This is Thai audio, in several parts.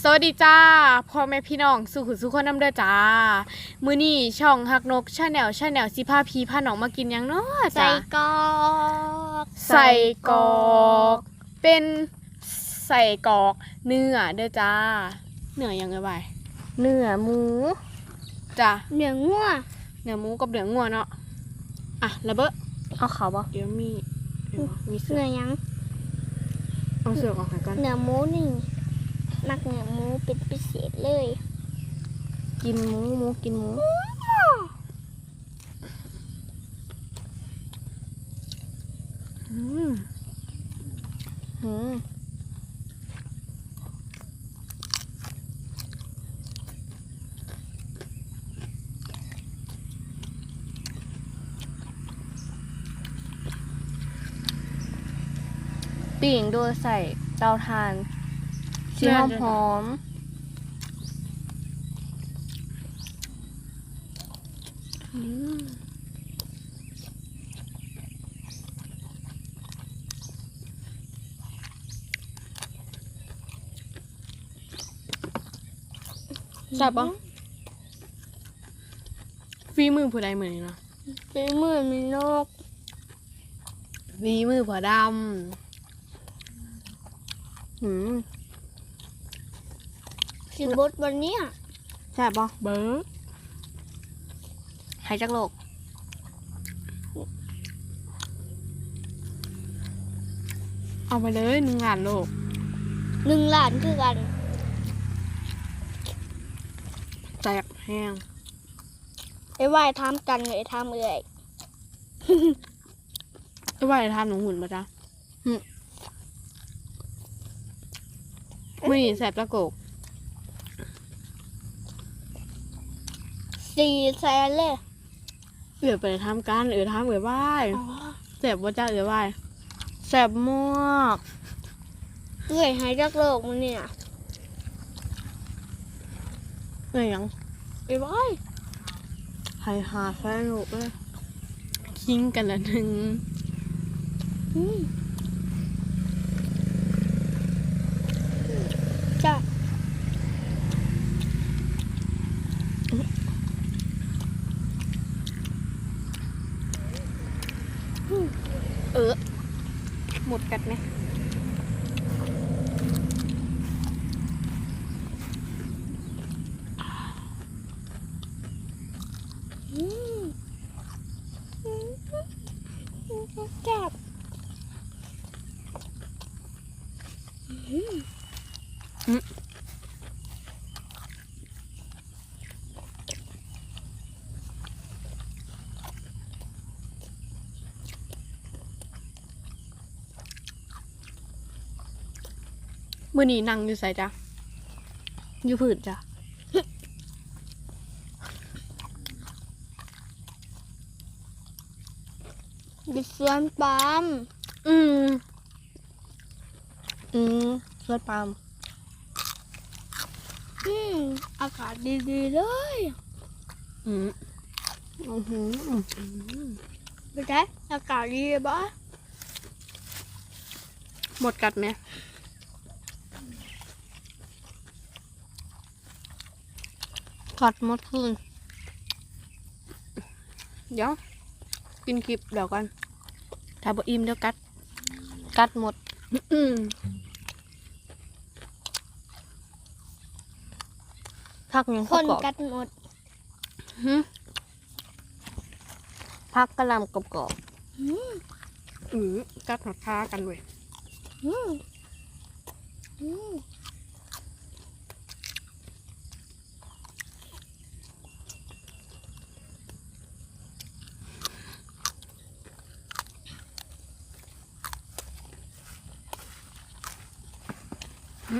สวัสดีจ้าพ่อแม่พี่น้องสุขุสุขคนน้ำเด้อจ้า มื้อนี้ช่องฮักนกชาแนลชาแนลสิพาพีพาน้องมากินหยังเนาะใส่จ้ากรอกใส่กรอกเป็นใส่กรอกเนื้อเด้อจ้าเนื้อหยังไงบายเนื้อหมูจ้าเนื้องัวเนื้อหมูกับเนื้องัวเนาะอะระเบ้อเอาเขาบ่เดี๋ยวมีเดี๋ยวมีเสือเนื้อหยังเอาเสือออกให้ก่อนเนื้อหมูนี่ มักเนื้อหมูเป็นพิเศษเลย กินหมูหมูกินหมูอืมอืมปิ่งโดยใส่เตาถ่าน สีหอมหอมอืมแซ่บปะฝีมือผู้ใดมือนี่เนาะเป็นมือมีนกฝีมือผัวดำอืม สิบดวันเนี้ยแซ่บปะเบิร์ดหายจากโลกเอาไปเลยหนึ่งล้านโลกหนึ่งล้านคือกันแตกแห้งไอ้ว่ายทำกันเลยทำเอ่ยไอ้ว่าจะทำหนูหุ่นปะจ๊ะหึไม่แสบตะโกก สี่แสนเลยเอือไปทำกันเอือทำเอือว่ายแสบว่าจ้าเอือว่ายแสบมากเอ่ยหายจากโลกมันเนี่ยเอือยังเอือว่ายใครหาแฟนลูกเลยคิงกันละหนึ่ง อืมจ้ะ เออ หมดกัดไหม อืมอืมแซ่บ มื่อนี้นั่งอยู่ใส่จ้ะอยู่ผืนจ้ะดิสวนปาล์มอืม อืมเลือดปาล์มอืม อากาศดีๆเลย อืมอือหืออือหือไปไหนอากาศดีบ่หมดกัดไหม กัดหมดคืน เดี๋ยว กินคลิปเดี๋ยวกันถ้าบ่อิ่มเดี๋ยวกัด กัดหมดอืมพักยังคประนกอบกัดหมดหึพักกระหลำกรอบอืมกัดหัดคากันเว้ยๆอืมอืม อืมอืมอืมอืม เจ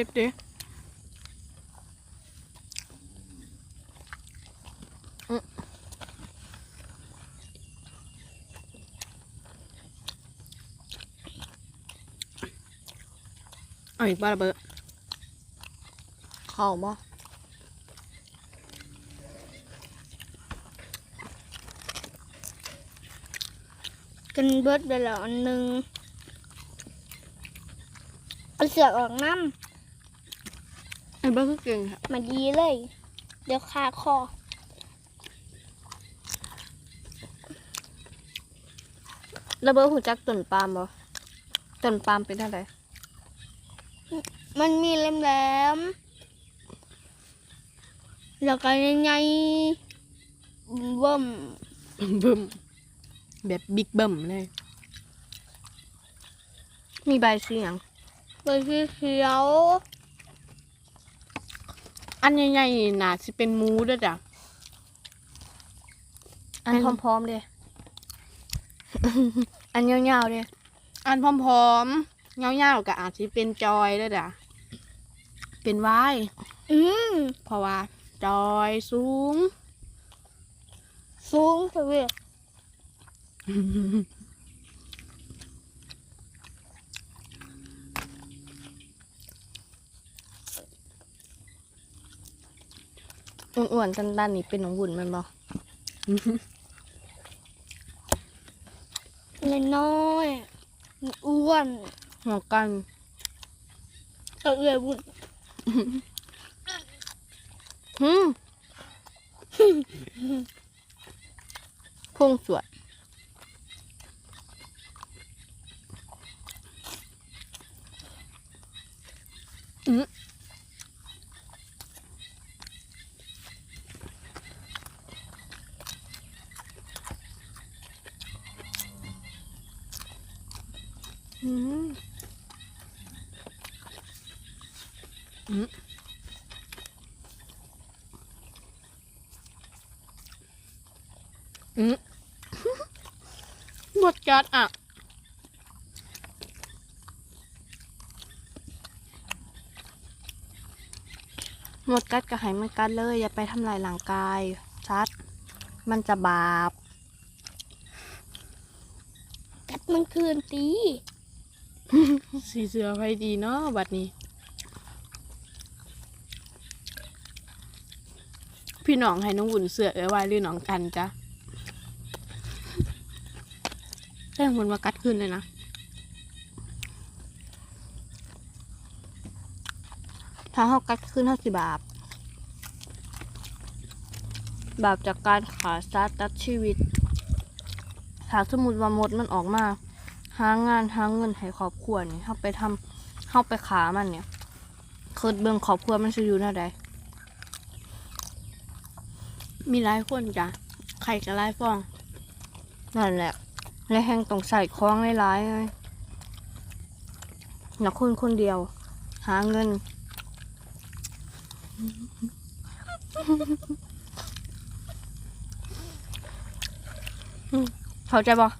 ็บด้อืมเอาอีกบ้าระเบิดเข้าบ่ นเบิดไปแล้วอันหนึ่งเอาเสือกออกน้ไอ้เบิ้งคือเก่งค่ะำมาดีเลย เดี๋ยวคาคอ แล้วเบอร์หูจักต้นปาล์มบ่ต้นปาล์มเป็นเท่าไหร่มันมีแหลมๆแล้วก็ใหญ่ๆเบิ่มบึ้ม แบบบิ๊กเบิ้มเลย มีใบสีหยังใบสีเขียว อันใหญ่ๆนี่น่าสิเป็นหมูเด้วยจ้ะ อันพร้อมๆเด้อันยาวๆเด้อันพร้อมๆเงาๆก็อาจสิเป็นจอยเด้วยจ้ะ เป็นวาย อืมเพราะว่า จอยสูง สูงไปเว้ย อ้วนๆตันๆนี่เป็นของบุญแมันบ่น้อยๆอ้วนหัวกันก็เอื้อยบุญหืมพุ่งสวย อืมอืมอืมหมดกัดอะ หมดกัดก็ให้มันกัดเลย อย่าไปทำลายร่างกายชัดมันจะบาป กัดมันคืนตีสีเสือไปดีเนาะบัดนี้ พี่น้องให้น้องหุ่นเสือเอ้ยไว้หรือน้องกันจ้ะแจ้งคนว่ากัดขึ้นเลยนะ ถ้าเฮากัดขึ้นเฮาสิบาปบาปจากการขาสัตว์ตัดชีวิตถ้าสมมติว่ามดมันออกมา หางานหาเงินให้ครอบครัวนี่เฮาไปทำเฮาไปขามันเนี่ยคิดเบิ่งครอบครัวมันสิอยู่แนวใดมีหลายคนจ้ะไข่กับหลายฟอง นั่นแหละ และแห่งต้องใส่คล้องหลายๆเลยนักคนคนเดียว หาเงิน เข้าใจปะ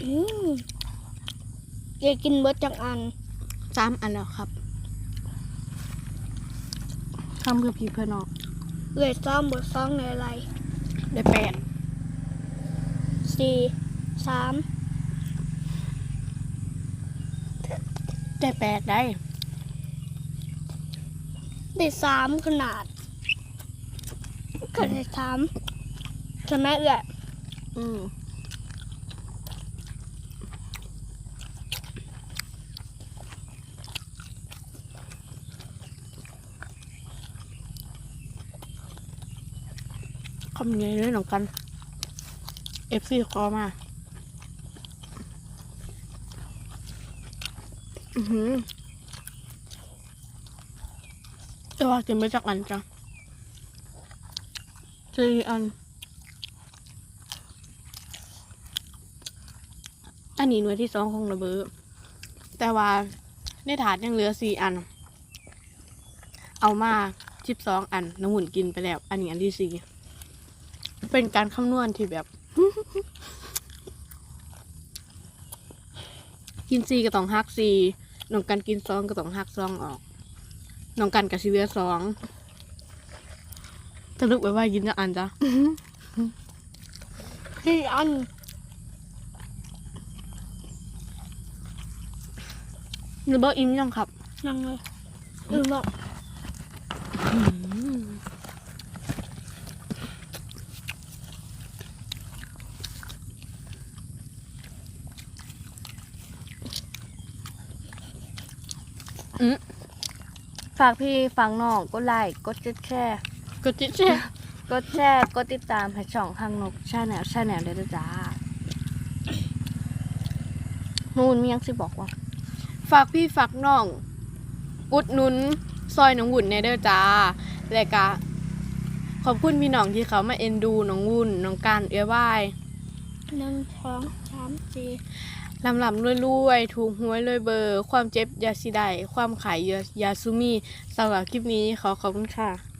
อืมอยากกินเบิดจังอันสามอันแล้วครับทำเพื่อพี่เพื่อนองเอื้อยซ้อมบทซ้อมในอะไร ได้แปดสี่สามได้แปดได้ ได้สามขนาดก็ได้สามใช่ไหมเอื้ออืมคำนี้เลยหนองกันเอฟซีคอมา อือหือ แต่ว่ากินไม่จักอันจ้ะสี่อัน อันนี้หน่วยที่สองของระเบิดแต่ว่าในถาดยังเหลือสี่อัน เอามาสิบสองอันน้องหุ่นกินไปแล้ว อันนี้อันที่สี่เป็นการคำนวณที่แบบ กินสี่ก็ต้องหักสี่น้องกันกินสองก็ต้องหักสองออก น้องกันกับซีเหลือสองสรุปไว้ว่ากินจะอันจ้ะสี่อันระเบิดอิ่มยังครับนั่งเลยอือบอกอืม ฝากพี่ฝากน้องกดไลค์กดติดแชร์กดติดแชร์กดแชร์กดติดตามให้ช่องทางนกชาแนลชาแนลได้ด้วยจ้านู่นมียังสิบอกว่า ฝากพี่ฝากน้อง อุดหนุนซอยน้องวุ่นในเด้อจ้าและกะขอบคุณพี่น้องที่เขามาเอ็นดูน้องวุ่นน้องการเอื้อว่ายหนึ่งสองสามสี่ ลำลำรวยๆถูกหวยรวยเบอร์ ความเจ็บยาสิได้ความขายยายาซูมีสำหรับคลิปนี้ขอขอบคุณค่ะ